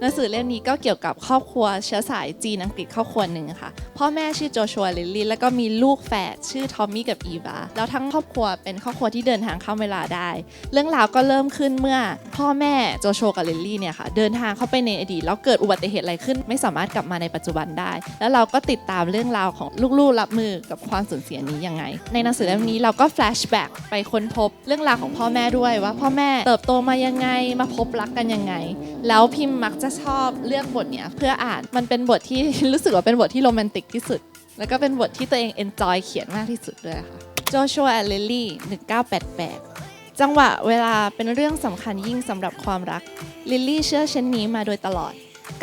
หนังสือเล่มนี้ก็เกี่ยวกับครอบครัวเชื้อสายจีนอังกฤษครอบครัวหนึ่งค่ะ พ่อแม่ชื่อโจชัวลิลลี่แล้วก็มีลูกแฝดชื่อทอมมี่กับอีวาแล้วทั้งครอบครัวเป็นครอบครัวที่เดินทางข้ามเวลาได้ เรื่องราวก็เริ่มขึ้นเมื่อ พ่อแม่โจชัวกับลิลลี่เนี่ยค่ะเดินทางเข้าไปในอดีตแล้วเกิดอุบัติเหตุอะไรขึ้น ไม่สามารถกลับมาในปัจจุบันได้ แล้วเราก็ติดตามเรื่องราวของลูกๆ รับมือกับความสูญเสียนี้ยังไง ในหนังสือเล่มนี้เราก็แฟลชแบ็กไปค้นพบเรื่องราวของพ่อแม่ด้วยว่าพ่อแม่เติบโตมายังไงมาพบรักกันยังไง แล้วพิมพ์มักจะชอบเลือกบทเนี้ยเพื่ออ่านมันเป็นบทที่รู้สึกว่าเป็นบทที่โรแมนติกที่สุด แล้วก็เป็นบทที่ตัวเองเอนจอยเขียนมากที่สุดด้วยค่ะโจชัวแอนลิลลี่1988 จังหวะเวลาเป็นเรื่องสำคัญยิ่งสำหรับความรัก ลิลลี่เชื่อเช่นนี้มาโดยตลอด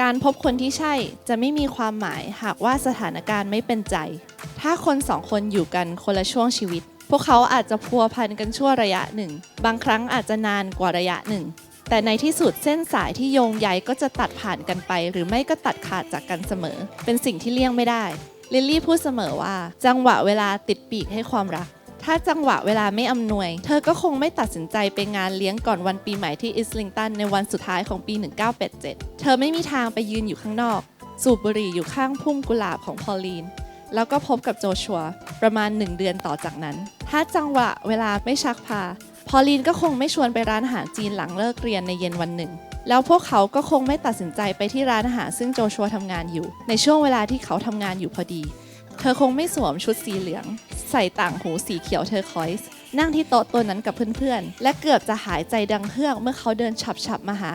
การพบคนที่ใช่จะไม่มีความหมายหากว่าสถานการณ์ไม่เป็นใจ ถ้าคนสองคนอยู่กันคนละช่วงชีวิต พวกเขาอาจจะพัวพันกันชั่วระยะหนึ่ง บางครั้งอาจจะนานกว่าระยะหนึ่ง แต่ในที่สุดเส้นสายที่โยงใยก็จะตัดผ่านกันไป หรือไม่ก็ตัดขาดจากกันเสมอ เป็นสิ่งที่เลี่ยงไม่ได้ ลิลลี่พูดเสมอว่า จังหวะเวลาติดปีกให้ความรัก ถ้าจังหวะเวลาไม่อำนวย เธอก็คงไม่ตัดสินใจไปงานเลี้ยงก่อนวันปีใหม่ที่อิสลิงตันในวันสุดท้ายของปี 1987 เธอไม่มีทางไปยืนอยู่ข้างนอก สูบบุหรี่อยู่ข้างพุ่มกุหลาบของพอลลีน แล้วก็พบกับโจชัวประมาณหนึ่งเดือนต่อจากนั้น ถ้าจังหวะเวลาไม่ชักพา พอลลีนก็คงไม่ชวนไปร้านอาหารจีนหลังเลิกเรียนในเย็นวันหนึ่งแล้วพวกเขาก็คงไม่ตัดสินใจไปที่ร้านอาหารซึ่งโจชัวทำงานอยู่ ในช่วงเวลาที่เขาทำงานอยู่พอดี เธอคงไม่สวมชุดสีเหลือง ใส่ต่างหูสีเขียวเทอร์คอยส์นั่งที่โต๊ะตัวนั้นกับเพื่อนๆ และเกือบจะหายใจดังเฮือกเมื่อเขาเดินฉับๆมาหา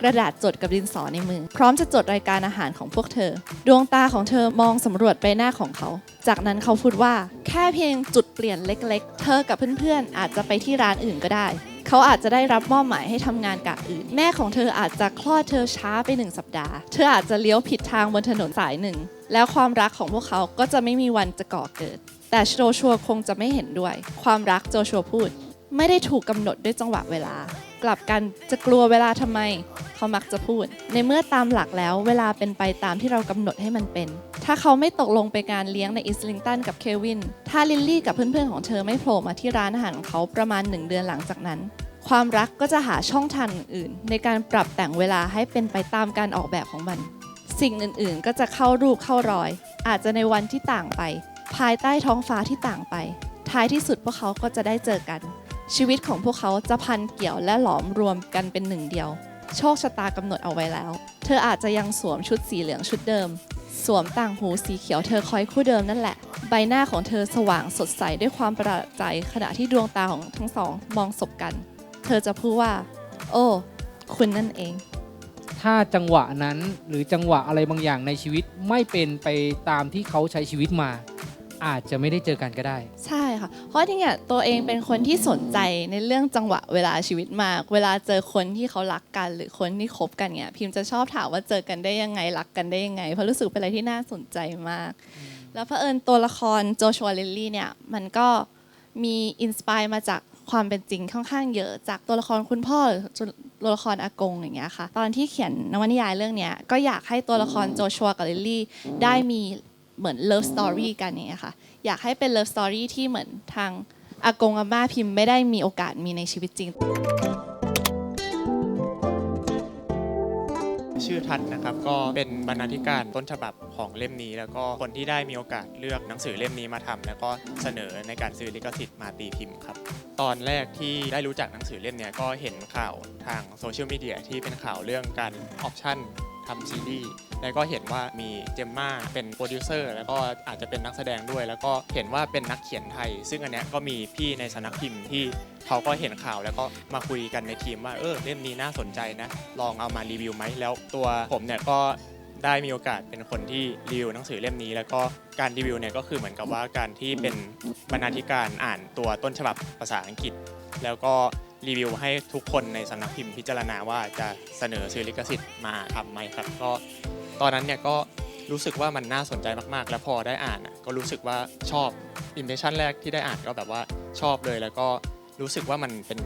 กระดาษจดกับดินสอในมือ พร้อมจะจดรายการอาหารของพวกเธอ ดวงตาของเธอมองสำรวจใบหน้าของเขา จากนั้นเขาพูดว่า แค่เพียงจุดเปลี่ยนเล็กๆ เธอกับเพื่อนๆ อาจจะไปที่ร้านอื่นก็ได้ เขาอาจจะได้รับมอบหมายให้ทำงานกะอื่น แม่ของเธออาจจะคลอดเธอช้าไปหนึ่งสัปดาห์ เธออาจจะเลี้ยวผิดทางบนถนนสายหนึ่ง แล้วความรักของพวกเขาก็จะไม่มีวันจะก่อเกิด แต่โจชัวคงจะไม่เห็นด้วย ความรักโจชัวพูด ไม่ได้ถูกกำหนดด้วยจังหวะเวลา กลับกันจะกลัวเวลาทำไม เขามักจะพูด ในเมื่อตามหลักแล้วเวลาเป็นไปตามที่เรากำหนดให้มันเป็น ถ้าเขาไม่ตกลงไปงานเลี้ยงในอิสลิงตันกับเควิน ถ้าลิลลี่กับเพื่อนๆของเธอไม่โผล่มาที่ร้านอาหารของเขาประมาณหนึ่งเดือนหลังจากนั้นความรักก็จะหาช่องทางอื่น ในการปรับแต่งเวลาให้เป็นไปตามการออกแบบของมัน สิ่งอื่นๆ ก็จะเข้ารูปเข้ารอย อาจจะในวันที่ต่างไป ภายใต้ท้องฟ้าที่ต่างไป ท้ายที่สุดพวกเขาก็จะได้เจอกัน ชีวิตของพวกเขาจะพันเกี่ยวและหลอมรวมกันเป็นหนึ่งเดียว โชคชะตากำหนดเอาไว้แล้ว เธออาจจะยังสวมชุดสีเหลืองชุดเดิม สวมต่างหูสีเขียวเธอคอยคู่เดิมนั่นแหละ ใบหน้าของเธอสว่างสดใสด้วยความประหลาดใจขณะที่ดวงตาของทั้งสองมองสบกัน เธอจะพูดว่า โอ้คุณนั่นเอง ถ้าจังหวะนั้นหรือจังหวะอะไรบางอย่างในชีวิตไม่เป็นไปตามที่เขาใช้ชีวิตมา อาจจะไม่ได้เจอกันก็ได้ ใช่ค่ะ เพราะที่เนี่ยตัวเองเป็นคนที่สนใจในเรื่องจังหวะเวลาชีวิตมาก เวลาเจอคนที่เขารักกัน หรือคนที่คบกันเนี่ยพิมพ์จะชอบถามว่าเจอกันได้ยังไงรักกันได้ยังไงเพราะรู้สึกเป็นอะไรที่น่าสนใจมาก แล้วเผอิญตัวละครโจชัวลิลลี่เนี่ยมันก็มีอินสปายมาจากความเป็นจริงค่อนข้างเยอะจากตัวละครคุณพ่อหรือตัวละครอากงอย่างเงี้ยค่ะ ตอนที่เขียนนวนิยายเรื่องเนี้ยก็อยากให้ตัวละครโจชัวกับลิลลี่ได้มี เหมือนเลิฟสตอรี่กันอย่างเงี้ยค่ะ อยากให้เป็นเลิฟสตอรี่ที่เหมือนทางอากงอาม่าพิมพ์ไม่ได้มีโอกาสมีในชีวิตจริง ชื่อทัศน์นะครับก็เป็นบรรณาธิการต้นฉบับของเล่มนี้ แล้วก็คนที่ได้มีโอกาสเลือกหนังสือเล่มนี้มาทำแล้วก็เสนอในการซื้อลิขสิทธิ์มาตีพิมพ์ครับ ตอนแรกที่ได้รู้จักหนังสือเล่มเนี้ยก็เห็นข่าวทางโซเชียลมีเดียที่เป็นข่าวเรื่องการออปชั่นทำซีรีส์ แล้วก็เห็นว่ามีเจมมาเป็นโปรดิวเซอร์แล้วก็อาจจะเป็นนักแสดงด้วย แล้วก็เห็นว่าเป็นนักเขียนไทย ซึ่งอันเนี้ยก็มีพี่ในสำนักพิมพ์ที่เขาก็เห็นข่าวแล้วก็มาคุยกันในทีมว่าเออเล่มนี้น่าสนใจนะ ลองเอามารีวิวไหมแล้วตัวผมเนี่ยก็ได้มีโอกาสเป็นคนที่รีวิวหนังสือเล่มนี้ แล้วก็การรีวิวเนี่ยก็คือเหมือนกับว่าการที่เป็นบรรณาธิการอ่านตัวต้นฉบับภาษาอังกฤษ แล้วก็รีวิวให้ทุกคนในสำนักพิมพ์พิจารณาว่าจะเสนอซื้อลิขสิทธิ์มาทำไหมครับ ก็ ตอนนั้นเนี่ยก็รู้สึกว่ามันน่าสนใจมากๆ แล้วพอได้อ่านก็รู้สึกว่าชอบอิมเพรสชันแรกที่ได้อ่านก็แบบว่าชอบเลย แล้วก็รู้สึกว่ามันเป็น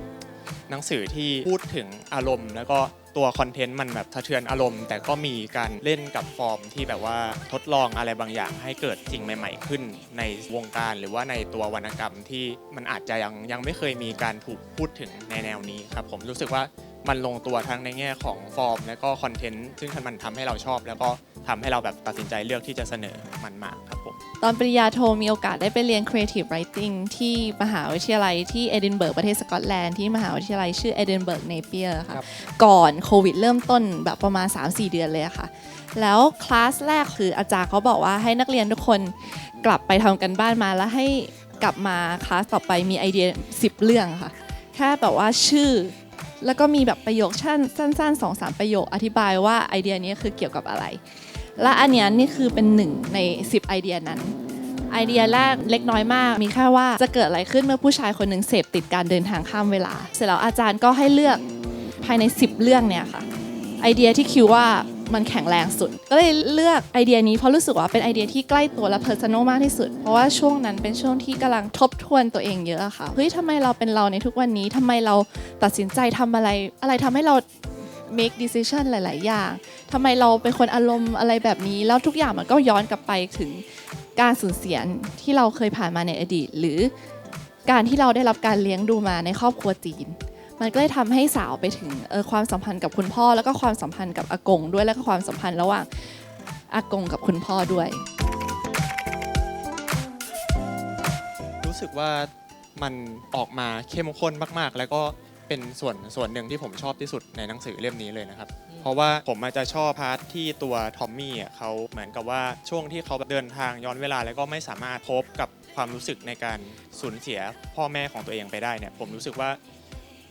หนังสือที่พูดถึงอารมณ์ แล้วก็ตัวคอนเทนต์มันแบบสะเทือนอารมณ์ แต่ก็มีการเล่นกับฟอร์มที่แบบว่าทดลองอะไรบางอย่างให้เกิดสิ่งใหม่ ๆ ขึ้น ในวงการหรือว่าในตัววรรณกรรมที่มันอาจจะยังยังไม่เคยมีการถูกพูดถึงในแนวนี้ครับผมรู้สึกว่า มันลงตัวทั้งในแง่ของฟอร์ม และก็คอนเทนต์ซึ่งมันทำให้เราชอบ แล้วก็ทำให้เราแบบตัดสินใจเลือกที่จะเสนอมันมาครับผมตอนปริญญาโทมีโอกาสได้ไปเรียน Creative Writing ที่มหาวิทยาลัยที่เอดินเบิร์กประเทศสกอตแลนด์ที่มหาวิทยาลัยชื่อเอดินเบิร์กเนเปียร์ค่ะครับก่อนโควิดเริ่มต้นแบบประมาณ 3-4 เดือนเลยอะค่ะ แล้วคลาสแรกคืออาจารย์เขาบอกว่าให้นักเรียนทุกคนกลับไปทำกันบ้านมาแล้วให้กลับมาคลาสต่อไปมีไอเดีย 10 เรื่องค่ะ แค่แบบว่าชื่อ แล้วก็มีแบบประโยคสั้นสั้นๆสองสามประโยคอธิบายว่าไอเดียนี้คือเกี่ยวกับอะไร และอันเนี้ยนี่คือเป็นหนึ่งใน 10 ไอเดียนั้น ไอเดียแรกเล็กน้อยมาก มีแค่ว่าจะเกิดอะไรขึ้นเมื่อผู้ชายคนหนึ่งเสพติดการเดินทางข้ามเวลา เสร็จแล้วอาจารย์ก็ให้เลือกภายใน 10 เรื่องเนี่ยค่ะไอเดียที่คิดว่า มันแข็งแรงสุด ก็เลยเลือกไอเดียนี้เพราะรู้สึกว่าเป็นไอเดียที่ใกล้ตัวและเพอร์ซันอลมากที่สุด เพราะว่าช่วงนั้นเป็นช่วงที่กำลังทบทวนตัวเองเยอะค่ะเฮ้ยทำไมเราเป็นเราในทุกวันนี้ทำไมเราตัดสินใจทำอะไร อะไรทำให้เรา make decision หลาย ๆ อย่างทำไมเราเป็นคนอารมณ์อะไรแบบนี้ แล้วทุกอย่างมันก็ย้อนกลับไปถึงการสูญเสียที่เราเคยผ่านมาในอดีต หรือการที่เราได้รับการเลี้ยงดูมาในครอบครัวจีน มันก็เลยทำให้สาวไปถึงเออความสัมพันธ์กับคุณพ่อ แล้วก็ความสัมพันธ์กับอากงด้วยแล้วก็ความสัมพันธ์ระหว่างอากงกับคุณพ่อด้วย รู้สึกว่ามันออกมาเข้มข้นมาก ๆ แล้วก็เป็นส่วนส่วนหนึ่งที่ผมชอบที่สุดในหนังสือเล่มนี้เลยนะครับ เพราะว่าผมอาจจะชอบพาร์ทที่ตัวทอมมี่อะเขาเหมือนกับว่าช่วงที่เขาเดินทางย้อนเวลาแล้วก็ไม่สามารถพบกับความรู้สึกในการสูญเสียพ่อแม่ของตัวเองไปได้เนี่ยผมรู้สึกว่า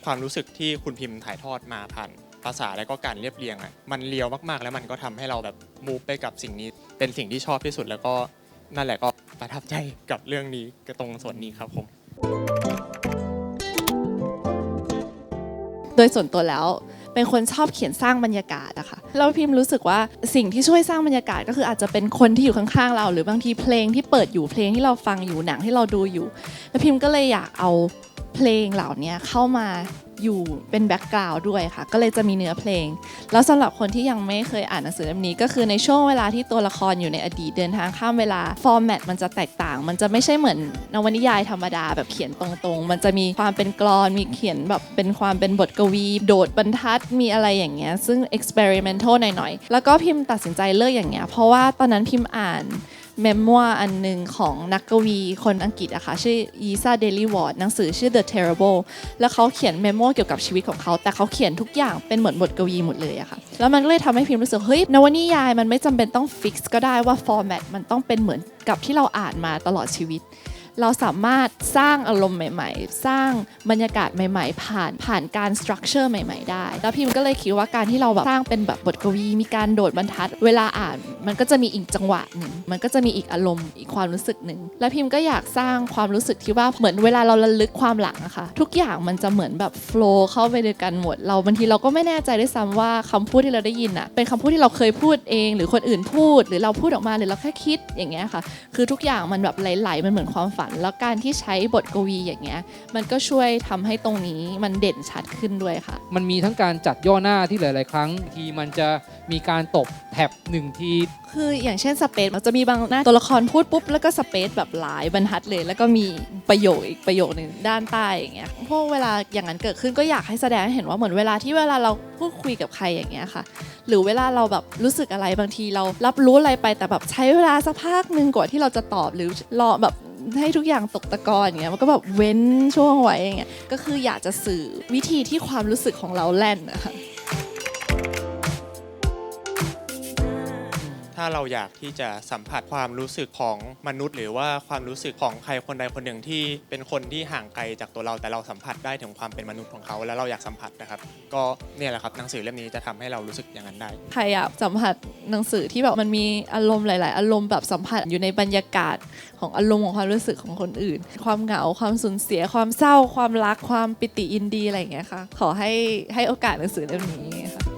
ความรู้สึกที่คุณพิมพ์ถ่ายทอดมาผ่านภาษาและก็การเรียบเรียงอะมันเลียวมากๆ แล้วมันก็ทำให้เราแบบมูฟไปกับสิ่งนี้ เป็นสิ่งที่ชอบที่สุดแล้วก็นั่นแหละก็ประทับใจกับเรื่องนี้ก็ตรงส่วนนี้ครับผมโดยส่วนตัวแล้วเป็นคนชอบเขียนสร้างบรรยากาศอะค่ะแล้วพิมพ์รู้สึกว่าสิ่งที่ช่วยสร้างบรรยากาศก็คืออาจจะเป็นคนที่อยู่ข้างๆเรา หรือบางทีเพลงที่เปิดอยู่เพลงที่เราฟังอยู่หนังที่เราดูอยู่ แล้วพิมพ์ก็เลยอยากเอา เพลงเหล่านี้เข้ามาอยู่เป็นแบ็กกราวด์ด้วยค่ะ ก็เลยจะมีเนื้อเพลง แล้วสำหรับคนที่ยังไม่เคยอ่านหนังสือเล่มนี้ ก็คือในช่วงเวลาที่ตัวละครอยู่ในอดีตเดินทางข้ามเวลา ฟอร์แมตมันจะแตกต่าง มันจะไม่ใช่เหมือนนวนิยายธรรมดาแบบเขียนตรงๆ มันจะมีความเป็นกลอน มีเขียนแบบเป็นความเป็นบทกวี โดดบรรทัด มีอะไรอย่างเงี้ย ซึ่ง experimental หน่อยๆ แล้วก็พิมพ์ตัดสินใจเลือกอย่างเงี้ย เพราะว่าตอนนั้นพิมพ์อ่าน เมมวอันหนึ่งของนักกวีคนอังกฤษอะค่ะชื่อยีซาเดลิวอร์ดหนังสือชื่อ The Terrible แล้วเขาเขียนเมมโมเกี่ยวกับชีวิตของเขา แต่เขาเขียนทุกอย่างเป็นเหมือนบทกวีหมดเลยอะค่ะแล้วมันก็เลยทำให้พิมพ์รู้สึกเฮ้ยนวนิยายมันไม่จำเป็นต้องฟิกซ์ก็ได้ว่าฟอร์แมตมันต้องเป็นเหมือนกับที่เราอ่านมาตลอดชีวิต เราสามารถสร้างอารมณ์ใหม่ ๆ สร้างบรรยากาศใหม่ ๆ ผ่านผ่านการสตรัคเจอร์ใหม่ ๆ ได้ แล้วพิมพ์ก็เลยคิดว่าการที่เราแบบสร้างเป็นแบบบทกวี มีการโดดบรรทัด เวลาอ่านมันก็จะมีอีกจังหวะหนึ่งมันก็จะมีอีกอารมณ์อีกความรู้สึกหนึ่งแล้วพิมพ์ก็อยากสร้างความรู้สึกที่ว่าเหมือนเวลาเราระลึกความหลังอะค่ะทุกอย่างมันจะเหมือนแบบโฟล์เข้าไปด้วยกันหมด เราบางทีเราก็ไม่แน่ใจด้วยซ้ำว่าคำพูดที่เราได้ยินอะเป็นคำพูดที่เราเคยพูดเอง หรือคนอื่นพูด หรือเราพูดออกมาหรือเราแค่คิดอย่างเงี้ยค่ะ คือทุกอย่างมันแบบไหลๆมันเหมือนความฝันแล้วการที่ใช้บทกวีอย่างเงี้ยมันก็ช่วยทำให้ตรงนี้มันเด่นชัดขึ้นด้วยค่ะ มันมีทั้งการจัดย่อหน้าที่หลาย ๆ ครั้ง ทีมันจะมีการตบแท็บหนึ่งที คืออย่างเช่นสเปซมันจะมีบางหน้าตัวละครพูดปุ๊บ แล้วก็สเปซแบบหลายบรรทัดเลย แล้วก็มีประโยคอีกประโยคหนึ่งด้านใต้อย่างเงี้ยพวกเวลาอย่างนั้นเกิดขึ้นก็อยากให้แสดงให้เห็นว่าเหมือนเวลาที่เวลาเราพูดคุยกับใครอย่างเงี้ยค่ะ หรือเวลาเราแบบรู้สึกอะไรบางทีเรารับรู้อะไรไปแต่แบบใช้เวลาสักพักหนึ่งกว่าที่เราจะตอบหรือรอแบบ ให้ทุกอย่างตกตะกอนอย่างเงี้ยมันก็แบบเว้นช่วงไว้อย่างเงี้ยก็คืออยากจะสื่อวิธีที่ความรู้สึกของเราแล่นนะคะ ถ้าเราอยากที่จะสัมผัสความรู้สึกของมนุษย์ หรือว่าความรู้สึกของใครคนใดคนหนึ่งที่เป็นคนที่ห่างไกลจากตัวเราแต่เราสัมผัสได้ถึงความเป็นมนุษย์ของเขา แล้วเราอยากสัมผัสนะครับ ก็เนี่ยแหละครับหนังสือเล่มนี้จะทำให้เรารู้สึกอย่างนั้นได้ใครอยากสัมผัสหนังสือที่แบบมันมีอารมณ์หลาย ๆ อารมณ์แบบสัมผัสอยู่ในบรรยากาศของอารมณ์ของความรู้สึกของคนอื่น ความเหงาความสูญเสีย ความเศร้า ความรักความปิติยินดีอะไรอย่างเงี้ยค่ะขอให้ให้โอกาสหนังสือเล่มนี้